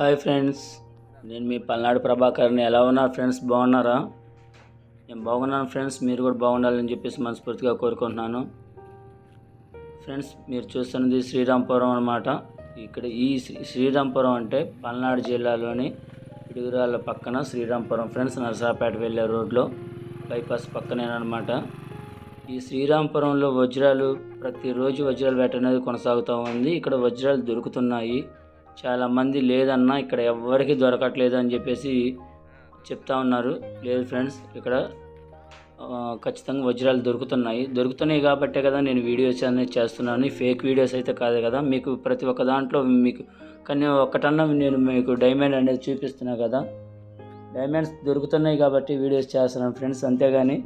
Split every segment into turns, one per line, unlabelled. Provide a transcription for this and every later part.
Hi friends నేను మీ పల్నాడు ప్రభాకర్ని. ఎలా ఉన్నారు ఫ్రెండ్స్? బాగున్నారా? నేను బాగున్నాను ఫ్రెండ్స్ మీరు కూడా బాగుండాలని చెప్పేసి మనస్ఫూర్తిగా కోరుకుంటున్నాను. ఫ్రెండ్స్ మీరు చూస్తున్నది శ్రీరాంపురం అనమాట ఇక్కడ ఈ శ్రీ- శ్రీరాంపురం అంటే పల్నాడు జిల్లాలోని పిడుగురాళ్ళ పక్కన శ్రీరాంపురం. ఫ్రెండ్స్ నరసాపేట వెళ్ళే రోడ్లో బైపాస్ పక్కనేనమాట ఈ శ్రీరాంపురంలో వజ్రాలు ప్రతిరోజు వజ్రాలు వేట అనేది కొనసాగుతూ ఉంది. ఇక్కడ వజ్రాలు దొరుకుతున్నాయి. చాలామంది లేదన్నా ఇక్కడ ఎవరికి దొరకట్లేదు అని చెప్పేసి చెప్తా ఉన్నారు. లేదు ఫ్రెండ్స్ ఇక్కడ ఖచ్చితంగా వజ్రాలు దొరుకుతున్నాయి. దొరుకుతున్నాయి కాబట్టే కదా నేను వీడియోస్ అనేది చేస్తున్నాను. ఫేక్ వీడియోస్ అయితే కాదు కదా. మీకు ప్రతి ఒక్క దాంట్లో మీకు కానీ ఒకటన్నా నేను మీకు డైమండ్ అనేది చూపిస్తున్నా కదా. డైమండ్స్ దొరుకుతున్నాయి కాబట్టి వీడియోస్ చేస్తున్నాను ఫ్రెండ్స్ అంతేగాని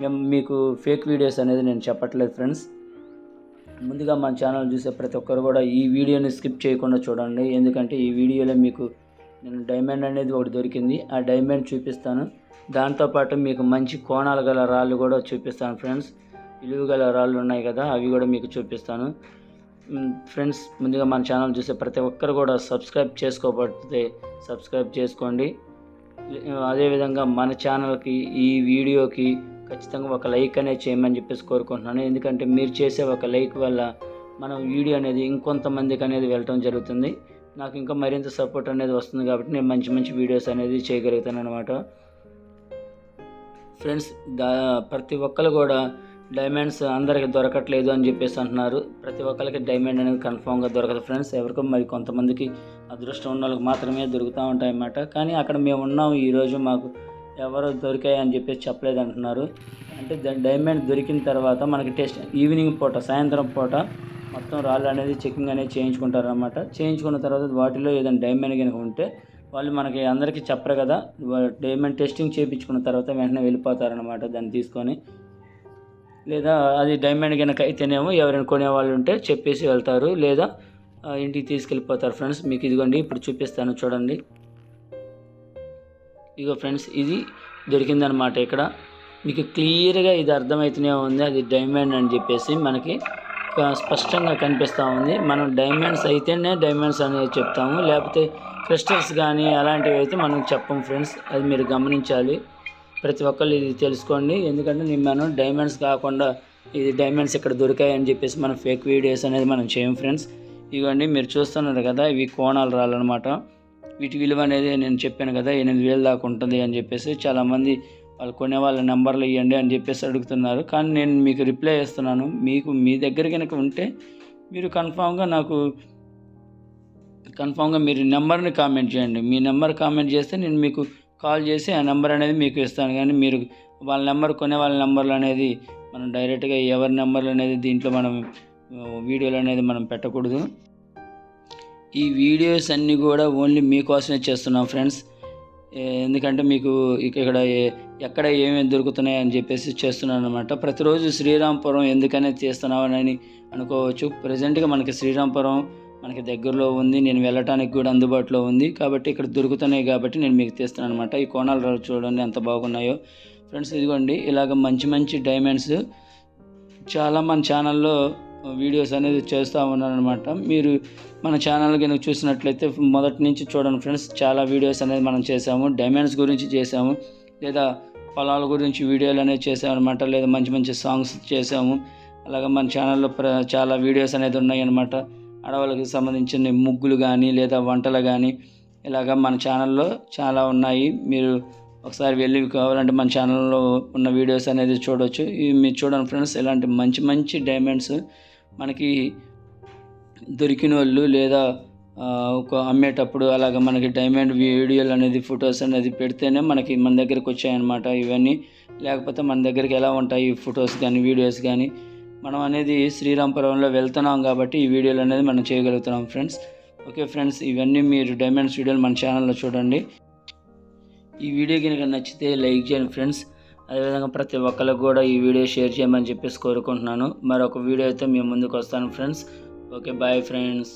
మేము మీకు ఫేక్ వీడియోస్ అనేది నేను చెప్పట్లేదు ఫ్రెండ్స్. ముందుగా మన ఛానల్ చూసే ప్రతి ఒక్కరు కూడా ఈ వీడియోని స్కిప్ చేయకుండా చూడండి. ఎందుకంటే ఈ వీడియోలో మీకు నేను డైమండ్ అనేది ఒకటి దొరికింది. ఆ డైమండ్ చూపిస్తాను. దాంతోపాటు మీకు మంచి కోణాలు గల రాళ్ళు కూడా చూపిస్తాను ఫ్రెండ్స్ విలువ గల రాళ్ళు ఉన్నాయి కదా అవి కూడా మీకు చూపిస్తాను. ఫ్రెండ్స్ ముందుగా మన ఛానల్ చూసే ప్రతి ఒక్కరు కూడా సబ్స్క్రైబ్ చేసుకోబడితే సబ్స్క్రైబ్ చేసుకోండి. అదేవిధంగా మన ఛానల్కి ఈ వీడియోకి ఖచ్చితంగా ఒక లైక్ అనేది చేయమని చెప్పేసి కోరుకుంటున్నాను. ఎందుకంటే మీరు చేసే ఒక లైక్ వల్ల మనం వీడియో అనేది ఇంకొంతమందికి అనేది వెళ్ళటం జరుగుతుంది. నాకు ఇంకా మరింత సపోర్ట్ అనేది వస్తుంది కాబట్టి నేను మంచి మంచి వీడియోస్ అనేది చేయగలుగుతాను అనమాట ఫ్రెండ్స్ దా ప్రతి ఒక్కరు కూడా డైమండ్స్ అందరికి దొరకట్లేదు అని చెప్పేసి అంటున్నారు. ప్రతి ఒక్కరికి డైమండ్ అనేది కన్ఫామ్గా దొరకదు ఫ్రెండ్స్. ఎవరికో మరి కొంతమందికి అదృష్టం ఉన్న వాళ్ళకి మాత్రమే దొరుకుతూ ఉంటాయి అన్నమాట కానీ అక్కడ మేము ఉన్నాం ఈరోజు మాకు ఎవరు దొరికాయి అని చెప్పేసి చెప్పలేదు అంటున్నారు. అంటే డైమండ్ దొరికిన తర్వాత మనకి టెస్ట్ ఈవినింగ్ పూట సాయంత్రం పూట మొత్తం రాళ్ళు అనేది చెకింగ్ అనేది చేయించుకుంటారు అనమాట చేయించుకున్న తర్వాత వాటిలో ఏదైనా డైమండ్ కనుక ఉంటే వాళ్ళు మనకి అందరికీ చెప్పరు కదా డైమండ్ టెస్టింగ్ చేయించుకున్న తర్వాత వెంటనే వెళ్ళిపోతారనమాట దాన్ని తీసుకొని. లేదా అది డైమండ్ కనుక అయితేనేమో ఎవరైనా కొనేవాళ్ళు ఉంటే చెప్పేసి వెళ్తారు లేదా ఇంటికి తీసుకెళ్ళిపోతారు. ఫ్రెండ్స్ మీకు ఇదిగోండి ఇప్పుడు చూపిస్తాను చూడండి. ఇగో ఫ్రెండ్స్ ఇది దొరికిందనమాట ఇక్కడ. మీకు క్లియర్గా ఇది అర్థమవుతూనే ఉంది అది డైమండ్ అని చెప్పేసి మనకి స్పష్టంగా కనిపిస్తూ ఉంది. మనం డైమండ్స్ అయితేనే డైమండ్స్ అనేది చెప్తాము లేకపోతే క్రిస్టల్స్ కానీ అలాంటివి అయితే మనం చెప్పం ఫ్రెండ్స్ అది మీరు గమనించాలి. ప్రతి ఒక్కళ్ళు ఇది తెలుసుకోండి ఎందుకంటే నేను మనం డైమండ్స్ కాకుండా ఇది డైమండ్స్ ఇక్కడ దొరికాయని చెప్పేసి మనం ఫేక్ వీడియోస్ అనేది మనం చేయం ఫ్రెండ్స్. ఇవ్వండి మీరు చూస్తున్నారు కదా ఇవి కోణాలు రాలన్నమాట వీటి విలువ అనేది నేను చెప్పాను కదా ఎనిమిది వేలు దాకా ఉంటుంది అని చెప్పేసి చాలామంది వాళ్ళు కొనే వాళ్ళ నెంబర్లు ఇవ్వండి అని చెప్పేసి అడుగుతున్నారు. కానీ నేను మీకు రిప్లై చేస్తున్నాను మీకు మీ దగ్గర కనుక ఉంటే మీరు కన్ఫామ్గా నాకు కన్ఫామ్గా మీరు నెంబర్ని కామెంట్ చేయండి. మీ నెంబర్ కామెంట్ చేస్తే నేను మీకు కాల్ చేసి ఆ నెంబర్ అనేది మీకు ఇస్తాను. కానీ మీరు వాళ్ళ నెంబర్ కొనే వాళ్ళ నెంబర్లు అనేది మనం డైరెక్ట్గా ఎవరి నెంబర్లు అనేది దీంట్లో మనం వీడియోలు అనేది మనం పెట్టకూడదు. ఈ వీడియోస్ అన్నీ కూడా ఓన్లీ మీకోసమే చేస్తున్నాం ఫ్రెండ్స్. ఎందుకంటే మీకు ఇక్కడ ఎక్కడ ఏమేమి దొరుకుతున్నాయి అని చెప్పేసి చేస్తున్నాను అనమాట ప్రతిరోజు శ్రీరాంపురం ఎందుకనే చేస్తున్నామని అనుకోవచ్చు. ప్రజెంట్గా మనకి శ్రీరాంపురం మనకి దగ్గరలో ఉంది. నేను వెళ్ళటానికి కూడా అందుబాటులో ఉంది. కాబట్టి ఇక్కడ దొరుకుతున్నాయి కాబట్టి నేను మీకు తీస్తున్నాను అనమాట ఈ కోణాలు చూడండి ఎంత బాగున్నాయో. ఫ్రెండ్స్ ఇదిగోండి ఇలాగ మంచి మంచి డైమండ్స్ చాలా మన ఛానల్లో వీడియోస్ అనేది చేస్తూ ఉన్నాను అనమాట మీరు మన ఛానల్ కనుక చూసినట్లయితే మొదటి నుంచి చూడండి ఫ్రెండ్స్ చాలా వీడియోస్ అనేది మనం చేసాము. డైమండ్స్ గురించి చేసాము. లేదా పొలాల గురించి వీడియోలు అనేది చేసాము అనమాట లేదా మంచి మంచి సాంగ్స్ చేసాము. అలాగే మన ఛానల్లో ప్ర చాలా వీడియోస్ అనేది ఉన్నాయి అనమాట అడవులకు సంబంధించిన ముగ్గులు కానీ లేదా వంటలు కానీ ఇలాగ మన ఛానల్లో చాలా ఉన్నాయి. మీరు ఒకసారి వెళ్ళి కావాలంటే మన ఛానల్లో ఉన్న వీడియోస్ అనేది చూడవచ్చు ఇవి మీరు చూడండి ఫ్రెండ్స్ ఇలాంటి మంచి మంచి డైమండ్స్ మనకి దొరికిన వాళ్ళు లేదా ఒక అమ్మేటప్పుడు అలాగ మనకి డైమండ్ వీడియోలు అనేది ఫొటోస్ అనేది పెడితేనే మనకి మన దగ్గరికి వచ్చాయన్నమాట ఇవన్నీ. లేకపోతే మన దగ్గరికి ఎలా ఉంటాయి ఈ ఫొటోస్ కానీ వీడియోస్ కానీ. మనం అనేది శ్రీరాంపురంలో వెళ్తున్నాం కాబట్టి ఈ వీడియోలు అనేది మనం చేయగలుగుతున్నాం ఫ్రెండ్స్. ఓకే ఫ్రెండ్స్ ఇవన్నీ మీరు డైమండ్స్ వీడియోలు మన ఛానల్లో చూడండి. ఈ వీడియో కనుక నచ్చితే లైక్ చేయండి ఫ్రెండ్స్. అదేవిధంగా ప్రతి ఒక్కరికి కూడా ఈ వీడియో షేర్ చేయమని చెప్పేసి కోరుకుంటున్నాను. మరొక వీడియో అయితే మేము ముందుకు వస్తాను ఫ్రెండ్స్. Okay bye friends.